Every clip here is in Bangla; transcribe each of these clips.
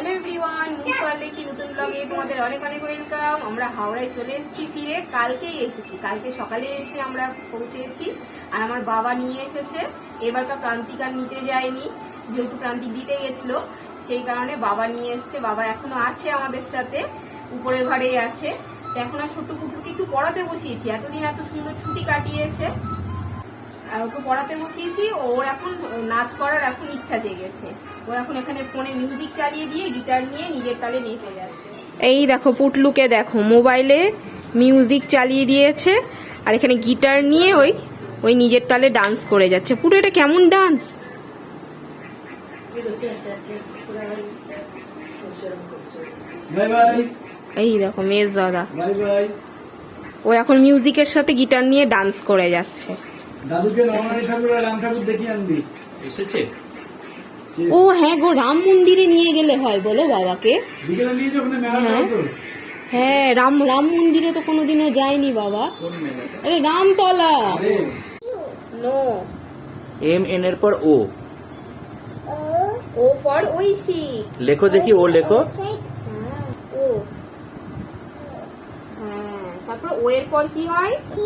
হ্যালো এভরিওয়ান মুসওয়াল কি নতুন ব্লগে তোমাদের অনেক অনেক ওয়েলকাম আমরা হাওড়ায় চলে এসেছি ফিরে। কালকেই এসেছি। কালকে সকালে এসে আমরা পৌঁছেছি আর আমার বাবা নিয়ে এসেছে। এবারকার প্রান্তিক আর নিতে যায়নি, যেহেতু প্রান্তিক দিতে গেছিল, সেই কারণে বাবা নিয়ে এসেছে। বাবা এখনও আছে আমাদের সাথে, উপরের ঘরেই আছে। তো এখন আর ছোট্ট কুটুকে একটু পড়াতে বসিয়েছি। এতদিন এত সুন্দর ছুটি কাটিয়েছে। আর ওকে পড়াতে বসিয়েছি ওর এখন নাচ করার এখন ইচ্ছা জেগেছে। ও এখন এখানে ফোনে মিউজিক চালিয়ে দিয়ে গিটার নিয়ে নিজের তালে নেচে যাচ্ছে। এই দেখো পুটলুকে দেখো মোবাইলে মিউজিক চালিয়ে দিয়েছে আর এখানে গিটার নিয়ে ওই ওই নিজের তালে ডান্স করে যাচ্ছে। পুরো এটা কেমন ডান্স এই দেখো মেজ দাদা। ও এখন মিউজিকের সাথে গিটার নিয়ে ডান্স করে যাচ্ছে। দাদুকে নরনারী ঠাকুর আর রাম ঠাকুর দেখিয়ে আনবি। এসেছে? ও হ্যাঁ গো রাম মন্দিরে নিয়ে গেলে হয় বলো বাবাকে। বিকেলে নিয়ে যখন মেলা হ্যাঁ। হ্যাঁ রাম রাম মন্দিরে তো কোনোদিনও যায়নি বাবা। আরে রামতলা। নো। এম এন এর পর ও। O for Oishi. লেখো দেখি ও লেখো ও হ্যাঁ তারপর ও এর পর কি হয়? Q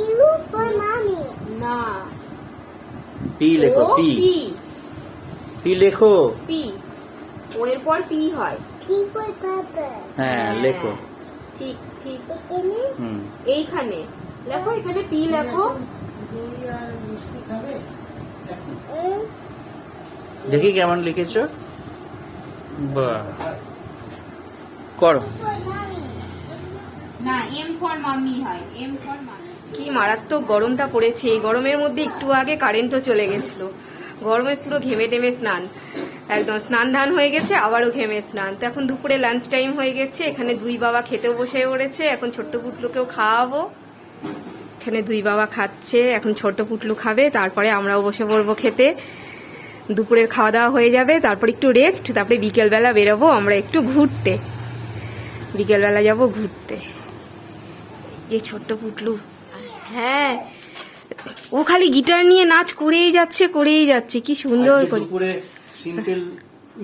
for mommy. না। পি লেখো পি পি পি লেখো। পি ও এর পর পি হয়। P for papa. হ্যাঁ লেখো। ঠিক ঠিক. হুম। এইখানে। লেখো এখানে পি লেখো. দেখি কেমন লিখেছো। বাহ। করো. কি মারাত্মক গরমটা পড়েছে। এই গরমের মধ্যে একটু আগে কারেন্টও চলে গেছিল। গরমে পুরো ঘেমে টেমে স্নান। একদম স্নান ধান হয়ে গেছে, আবারও ঘেমে স্নান। তো এখন দুপুরে লাঞ্চ টাইম হয়ে গেছে, এখানে দুই বাবা খেতেও বসে পড়েছে। এখন ছোট্ট পুটলুকেও খাওয়াবো। এখানে দুই বাবা খাচ্ছে, এখন ছোট্ট পুটলু খাবে, তারপরে আমরাও বসে পড়ব খেতে। দুপুরের খাওয়া দাওয়া হয়ে যাবে, তারপর একটু রেস্ট তারপরে বিকেলবেলা বেরোবো, আমরা একটু ঘুরতে। বিকেলবেলা যাব ঘুরতে। এই ছোট্ট পুটলু। হ্যাঁ ও খালি গিটার নিয়ে নাচ করেই যাচ্ছে করেই যাচ্ছে। কি সুন্দর করে। দুপুরে সিম্পল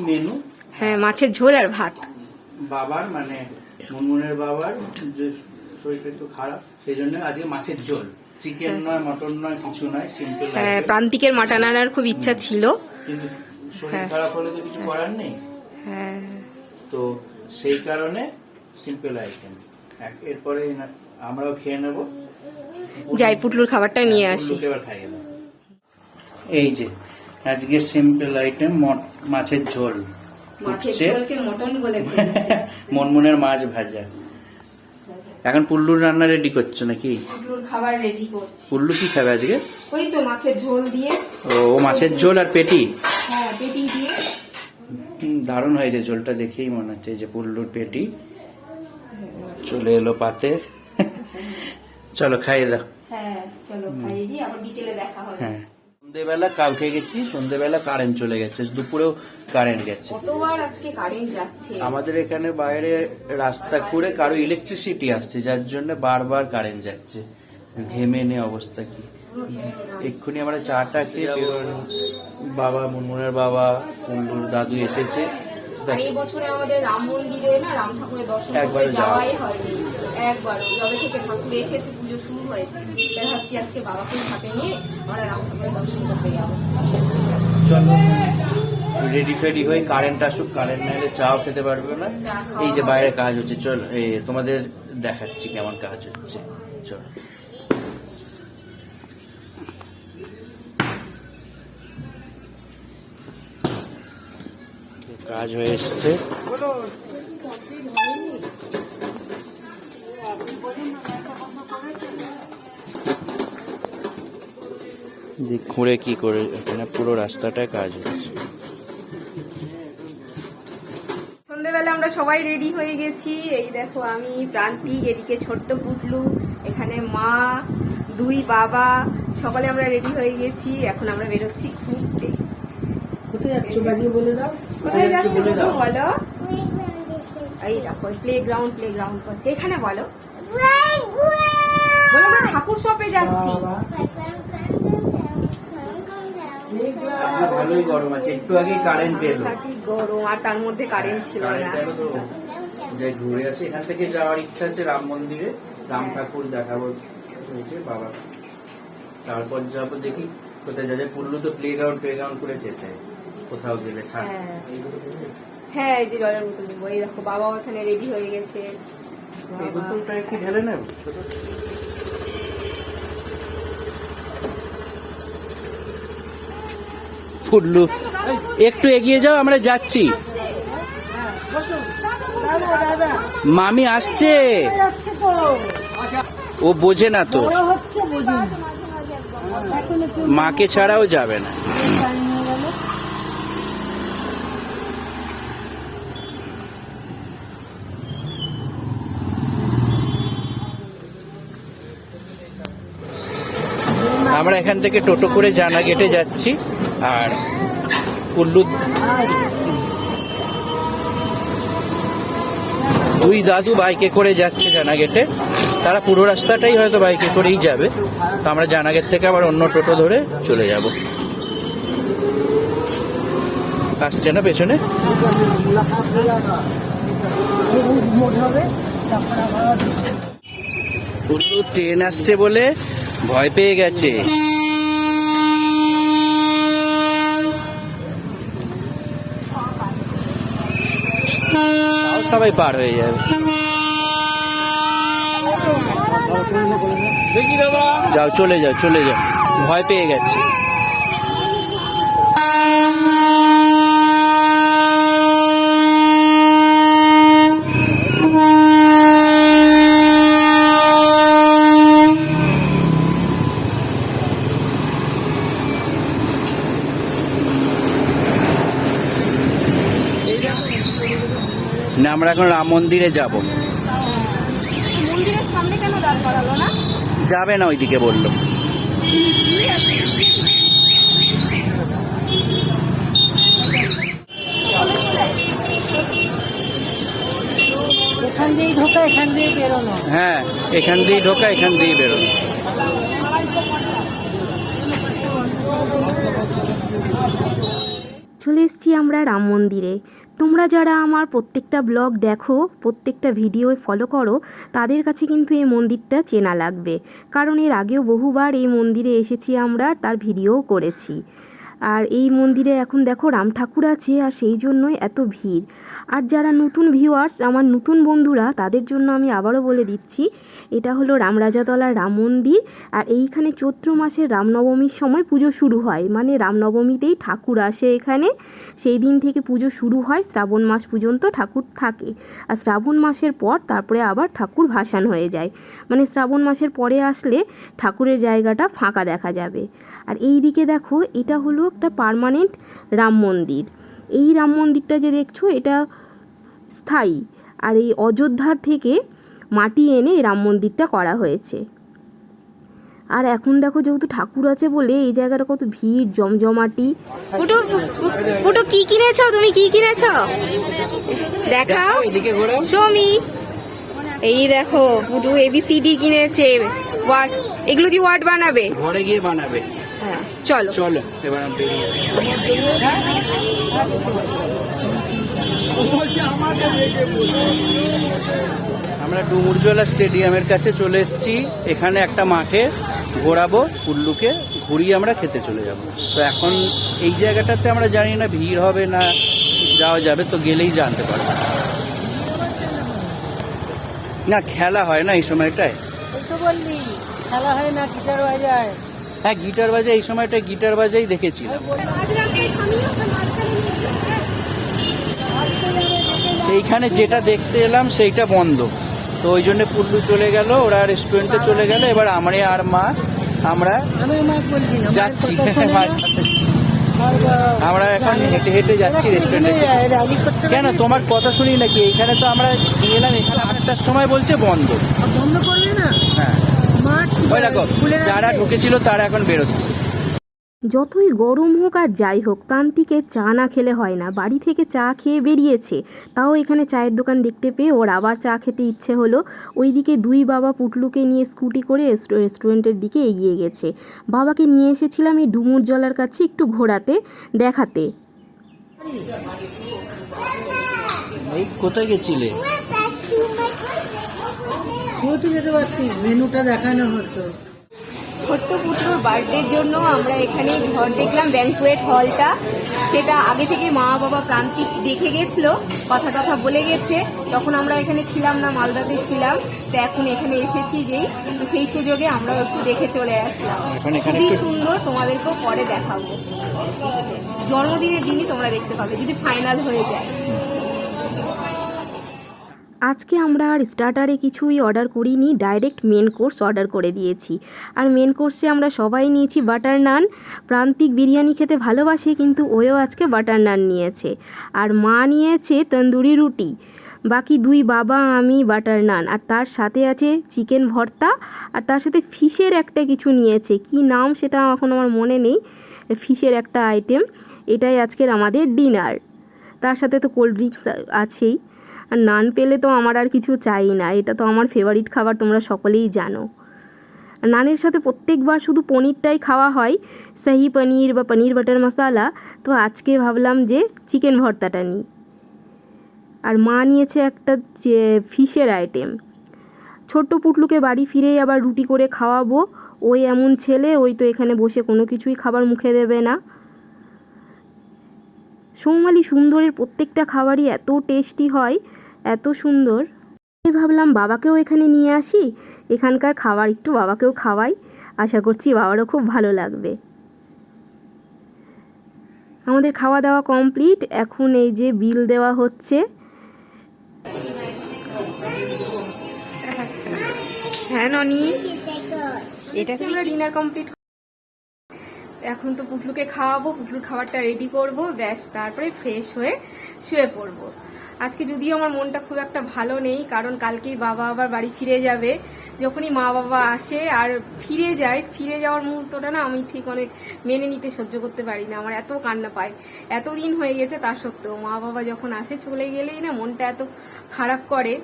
মেনু। হ্যাঁ মাছের ঝোল আর ভাত। বাবার মানে মুনমুনের বাবার যে শরীরটা একটু খারাপ সেই জন্য আজকে মাছের ঝোল। চিকেন নয় মটন নয় কিছু নয় সিম্পল হ্যাঁ প্রান্তিকের মাটন আনার খুব ইচ্ছা ছিল। কিন্তু শরীর হ্যাঁ। খারাপ হলে তো কিছু করার নেই। হ্যাঁ। তো সেই কারণে সিম্পল আইটেম। এরপরে আমরাও খেয়ে নেব। যাই পুটলুর খাবারটা নিয়ে আসি। এবার খাইয়ে দাও। এই যে আজকে সিম্পল আইটেম মাছের ঝোল। মাছের উঠছে। ঝোলকে মটন বলে মনমনের মাছ ভাজা। এখন পুল্লুর রান্না রেডি করছ নাকি? খাবার রেডি করছি। পুল্লু কি খাবে আজকে? ওই তো মাছের ঝোল দিয়ে। ও ও মাছের ঝোল আর পেটি? হ্যাঁ পেটি দিয়ে। হুম, দারুণ হয়েছে ঝোলটা দেখেই মনে হচ্ছে যে পুল্লুর পেটি। চলে এলো পাতে। চলো খাইয়ে দাও। হ্যাঁ চলো খাইয়ে দিই আবার বিকেলে দেখা হবে। হ্যাঁ। সন্ধেবেলা কাল খেয়ে গেছি সন্ধেবেলা কারেন্ট চলে গেছে দুপুরেও কারেন্ট গেছে। কতবার আজকে কারেন্ট যাচ্ছে? আমাদের এখানে বাইরে রাস্তা করে কারও ইলেকট্রিসিটি আসছে যার জন্য বারবার কারেন্ট যাচ্ছে। ঘেমে নে অবস্থা কি? এক্ষুনি আমরা চাটা খেয়ে বেরোনো বাবা মুনমুনের বাবা কুন্ডুর দাদু এসেছে। এই বছরে আমাদের রাম মন্দিরে না রাম ঠাকুরের দর্শন করতে যাওয়াই হয়নি। একবারও যবে থেকে ঠাকুর এসেছে পুজো শুরু হয়েছে তাই ভাবছি আজকে বাবাকে সাথে নিয়ে আমরা রাম ঠাকুরের দর্শন করতে যাব। চলো রেডি ফেডি হয়ে কারেন্ট আসুক কারেন্ট না এলে চাও খেতে পারবে না? এই যে বাইরে কাজ হচ্ছে চল তোমাদের দেখাচ্ছি কেমন কাজ হচ্ছে। চল। কাজ হয়ে এসছে। দিয়ে খুঁড়ে কি করে এখানে পুরো রাস্তাটায় কাজ হচ্ছে। সন্ধ্যেবেলা আমরা সবাই রেডি হয়ে গেছি। এই দেখো আমি প্রান্তিক এদিকে ছোট্ট পুটলু এখানে মা দুই বাবা সকালে আমরা রেডি হয়ে গেছি। এখন আমরা বেরোচ্ছি ঘুরতে। কোথায় যাচ্ছ বাজিয়ে বলে দাও? কোথায় যাচ্ছ বলে? এই দেখো প্লে গ্রাউন্ড প্লে গ্রাউন্ড করছে। এখানে বলো। ঠাকুর শপে যাচ্ছি। আজকে ভালোই গরম আছে। একটু আগে কারেন্ট এলো গরম আর তার মধ্যে কারেন্ট ছিল না। যাই ঘুরে আসি। এখান থেকে যাওয়ার ইচ্ছা আছে রাম মন্দিরে। রাম ঠাকুর দেখাবো হয়েছে বাবা। তারপর যাব দেখি কোথায় যাবে। পুল্লু তো প্লে গ্রাউন্ড প্লে গ্রাউন্ড করে চেয়েছে। কোথাও গেলে ছাড়। হ্যাঁ। হ্যাঁ এই যে জলের বোতল নিবো এই দেখো বাবা ওখানে রেডি হয়ে গেছে। এই বোতলটা একটু ঢেলে নেব? ফুল্লু একটু এগিয়ে যাও, আমরা যাচ্ছি। মামি আসছে। ও বোঝে না তো। মাকে ছাড়াও যাবে না। আমরা এখান থেকে টোটো করে জানা গেটে যাচ্ছি। আর কুল্লু দুই দাদু বাইকে করে যাচ্ছে জানা গেটে তারা পুরো রাস্তাটাই হয়তো বাইকে করেই যাবে। তো আমরা জানা গেট থেকে আবার অন্য টোটো ধরে চলে যাব। আসছে না পেছনে? ট্রেন আসছে বলে ভয় পেয়ে গেছে তাও সবাই পার হয়ে যাবে। যাও চলে যাও চলে যাও। ভয় পেয়ে গেছে। না আমরা এখন রাম মন্দিরে যাব। মন্দিরের সামনে কেন দাঁড় করালো না? যাবে না ওইদিকে বলল। এখান দিয়েই ঢোকা এখান দিয়ে বেরোনো। হ্যাঁ এখান দিয়েই ঢোকা এখান দিয়েই বেরোনো। চলে এসেছি আমরা রাম মন্দিরে। তোমরা যারা আমার প্রত্যেকটা ব্লগ দেখো, প্রত্যেকটা ভিডিও ফলো করো, তাদের কাছে কিন্তু এই মন্দিরটা চেনা লাগবে। কারণ এর আগেও বহুবার এই মন্দিরে এসেছি আমরা, তার ভিডিও করেছি। আর এই মন্দিরে এখন দেখো রাম ঠাকুর আছে আর সেই জন্যই এত ভিড়। আর যারা নতুন ভিউয়ার্স আমার নতুন বন্ধুরা, তাদের জন্য আমি আবারও বলে দিচ্ছি, এটা হলো রামরাজাতলার রাম মন্দির। আর এইখানে চৈত্র মাসের রামনবমীর সময় পুজো শুরু হয়। মানে রামনবমীতেই ঠাকুর আসে এখানে। সেই দিন থেকে পুজো শুরু হয়, শ্রাবণ মাস পর্যন্ত ঠাকুর থাকে। আর শ্রাবণ মাসের পর তারপরে আবার ঠাকুর ভাসান হয়ে যায়। মানে শ্রাবণ মাসের পরে আসলে ঠাকুরের জায়গাটা ফাঁকা দেখা যাবে। আর এই দিকে দেখো, এটা হলো একটা পার্মানেন্ট রাম মন্দির। এই রাম মন্দিরটা যে দেখছ এটা স্থায়ী। আর এই অযোধ্যার থেকে মাটি এনে এই রাম মন্দিরটা করা হয়েছে। আর এখন দেখো যেহেতু ঠাকুর আছে বলে এই জায়গাটা কত ভিড় জমজমাটি। ফুটু ফুটু কি কিনেছো? তুমি কি কিনেছো? দেখাও। এদিকে সমি এই দেখো ফুটু এবিসিডি কিনেছে। ওয়ার্ড এগুলো দিয়ে ওয়ার্ড বানাবে? ঘরে গিয়ে বানাবে। হ্যাঁ। চলো। চলো এবার বেরিয়ে আমরা ডুমুরজোলা স্টেডিয়ামের কাছে চলে এসেছি। এখানে একটা মাঠে ঘোরাবো কুল্লুকে ঘুরিয়ে আমরা খেতে চলে যাব। তো এখন এই জায়গাটাতে আমরা জানি না ভিড় হবে না যাওয়া যাবে তো গেলেই জানতে পারব। না খেলা হয় না এই সময়টায়? তো বললি খেলা হয় না গিটার বাজায় হ্যাঁ গিটার বাজে এই সময়টা গিটার বাজেই দেখেছিলাম। এইখানে যেটা দেখতে এলাম সেইটা বন্ধ। তো ওই জন্য পুল্লু চলে গেল ওরা রেস্টুরেন্টে চলে গেল এবার আমরা আর মা আমরা যাচ্ছি। বা- আমরা এখন হেঁটে হেঁটে যাচ্ছি রেস্টুরেন্টে কেন তোমার কথা শুনি নাকি? এইখানে তো আমরা গেলাম এখানে আটটার সময় বলছে বন্ধ। বন্ধ করবে হ্যাঁ মাঠ ওই দেখো যারা ঢুকেছিল তারা এখন বেরোচ্ছে। যতই গরম হোক আর যাই হোক প্রান্তিকে চা না খেলে হয় না। বাড়ি থেকে চা খেয়ে বেরিয়েছে। তাও এখানে চায়ের দোকান দেখতে পেয়ে ওর আবার চা খেতে ইচ্ছে হলো। ওইদিকে দুই বাবা পুটলুকে নিয়ে স্কুটি করে রেস্টুরেন্টের দিকে এগিয়ে গেছে। বাবাকে নিয়ে এসেছিলাম এই ডুমুর জলার কাছে একটু ঘোরাতে দেখাতে। কোথায় গেছিলে? তুই তো যেতে পারতিস মেনুটা দেখানো হতো। ছোট্ট পুত্রর বার্থডের জন্য আমরা এখানে ঘর দেখলাম ব্যাংকুয়েট হলটা। সেটা আগে থেকে মা বাবা প্রান্তিক দেখে গেছিল কথা টথা বলে গেছে। তখন আমরা এখানে ছিলাম না মালদাতে ছিলাম। তো এখন এখানে এসেছি যেই তো সেই সুযোগে আমরা একটু দেখে চলে আসলাম। খুবই সুন্দর তোমাদেরকেও পরে দেখাবো। জন্মদিনের দিনই তোমরা দেখতে পাবে যদি ফাইনাল হয়ে যায়। আজকে আমরা আর স্টার্টারে কিছুই অর্ডার করিনি ডাইরেক্ট মেন কোর্স অর্ডার করে দিয়েছি। আর মেন কোর্সে আমরা সবাই নিয়েছি বাটার নান প্রান্তিক বিরিয়ানি খেতে ভালোবাসে, কিন্তু ওও আজকে বাটার নান নিয়েছে। আর মা নিয়েছে তন্দুরি রুটি। বাকি দুই বাবা, আমি বাটার নান আর তার সাথে আছে চিকেন ভর্তা। আর তার সাথে ফিশের একটা কিছু নিয়েছে। কি নাম সেটা এখন আমার মনে নেই। ফিশের একটা আইটেম এটাই আজকের আমাদের ডিনার তার সাথে তো কোল্ড ড্রিঙ্কস আছেই। আর নান পেলে তো আমার আর কিছু চাই না, এটা তো আমার ফেভারিট খাবার, তোমরা সকলেই জানো। নানের সাথে প্রত্যেকবার শুধু পনিরটাই খাওয়া হয়, শাহি পনির বা পনির বাটার মশালা, তো আজকে ভাবলাম যে চিকেন ভর্তাটা নিই। আর মা নিয়েছে একটা যে ফিশের আইটেম ছোট্ট পুটলুকে বাড়ি ফিরেই আবার রুটি করে খাওয়াবো, ওই এমন ছেলে, ওই তো এখানে বসে কোনো কিছুই খাবার মুখে দেবে না। সৌমালি সুন্দরের প্রত্যেকটা খাবারই এত টেস্টি হয় এত সুন্দর। আমি ভাবলাম বাবাকেও এখানে নিয়ে আসি। এখানকার খাবার একটু বাবাকেও খাওয়াই। আশা করছি বাবারও খুব ভালো লাগবে। আমাদের খাওয়া দাওয়া কমপ্লিট। এখন এই যে বিল দেওয়া হচ্ছে। হ্যাঁ ননি? এটা আমরা ডিনার কমপ্লিট এখন তো পুটলুকে খাওয়াবো, পুটলুর খাবারটা রেডি করব, ব্যাস, তারপরে ফ্রেশ হয়ে শুয়ে পড়ব। আজকে যদিও আমার মনটা খুব একটা ভালো নেই, কারণ কালকেই বাবা আবার বাড়ি ফিরে যাবে। যখনই মা বাবা আসে আর ফিরে যায়, ফিরে যাওয়ার মুহূর্তটা না আমি ঠিক অনেক মেনে নিতে সহ্য করতে পারি না, আমার এত কান্না পায়। এতদিন হয়ে গেছে তা সত্ত্বেও মা বাবা যখন আসে চলে গেলেই না মনটা এত খারাপ করে।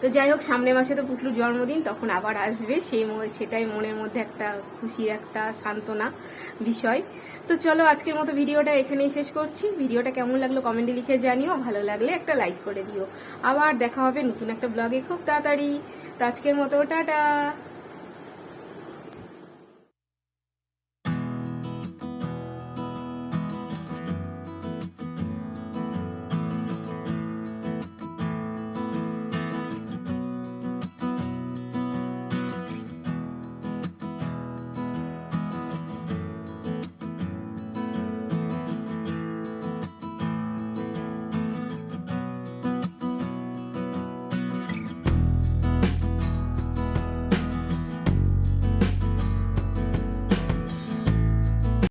তো যাই হোক, সামনের মাসে তো পুটলুর জন্মদিন, তখন আবার আসবে। সেই সেটাই মনের মধ্যে একটা খুশি একটা সান্ত্বনা বিষয়। তো চলো, আজকের মতো ভিডিওটা এখানেই শেষ করছি। ভিডিওটা কেমন লাগল কমেন্টে লিখে জানিও। ভালো লাগলে একটা লাইক করে দিও। আবার দেখা হবে নতুন একটা ব্লগে খুব তাড়াতাড়ি। তো আজকের মতো, টাটা!